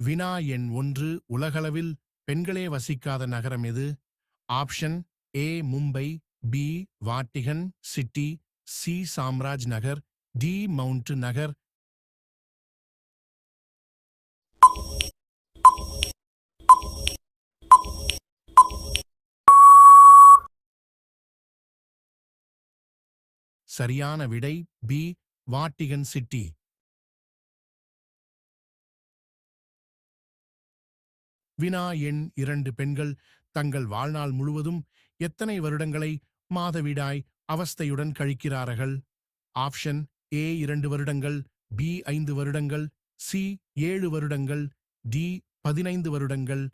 வினா எண் ஒன்று உலகளவில் பெண்களே வசிக்காத நகரம் எது? Option A Mumbai B Vatican city C Chamrajnagar D mount Nagar. சரியான விடை பி வாட்டிகன் சிட்டி. வினா எண் இரண்டு பெண்கள் தங்கள் வாழ்நாள் முழுவதும் எத்தனை வருடங்களை மாதவிடாய் அவஸ்தையுடன் கழிக்கிறார்கள்? ஆப்ஷன் ஏ இரண்டு வருடங்கள் பி ஐந்து வருடங்கள் சி ஏழு வருடங்கள் டி பதினைந்து வருடங்கள்.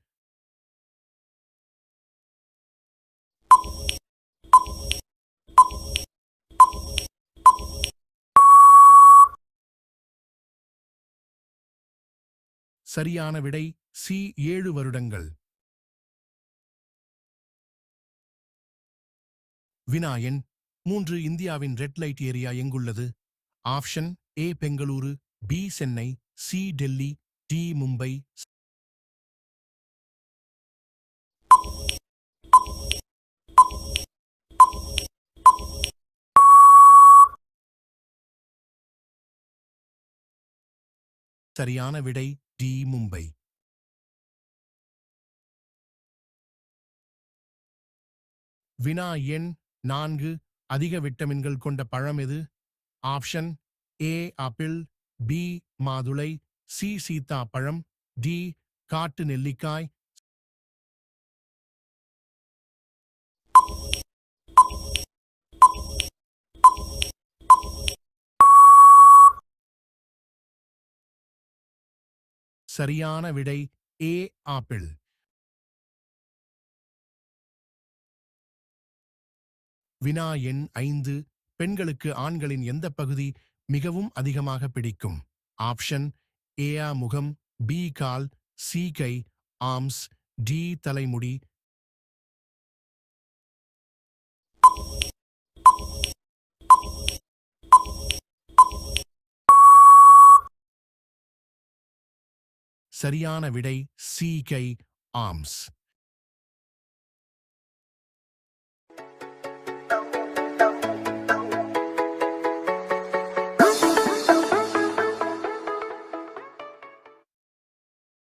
சரியான விடை சி ஏழு வருடங்கள். வினாயன் மூன்று இந்தியாவின் ரெட் லைட் ஏரியா எங்குள்ளது? Option A Bengaluru B Chennai C Delhi D Mumbai. சரியான விடை டி மும்பை. வினா எண் நான்கு அதிக விட்டமின்கள் கொண்ட பழம் எது? ஆப்ஷன் ஏ ஆப்பிள் பி மாதுளை சி சீதா பழம் டி காட்டு நெல்லிக்காய். சரியான விடை ஏ ஆப்பிள். வினா எண் ஐந்து பெண்களுக்கு ஆண்களின் எந்த பகுதி மிகவும் அதிகமாக பிடிக்கும்? ஆப்ஷன் ஏஆ முகம் பி கால் சி கை ஆம்ஸ் டி தலைமுடி. சரியான விடை சி கை ஆம்ஸ்.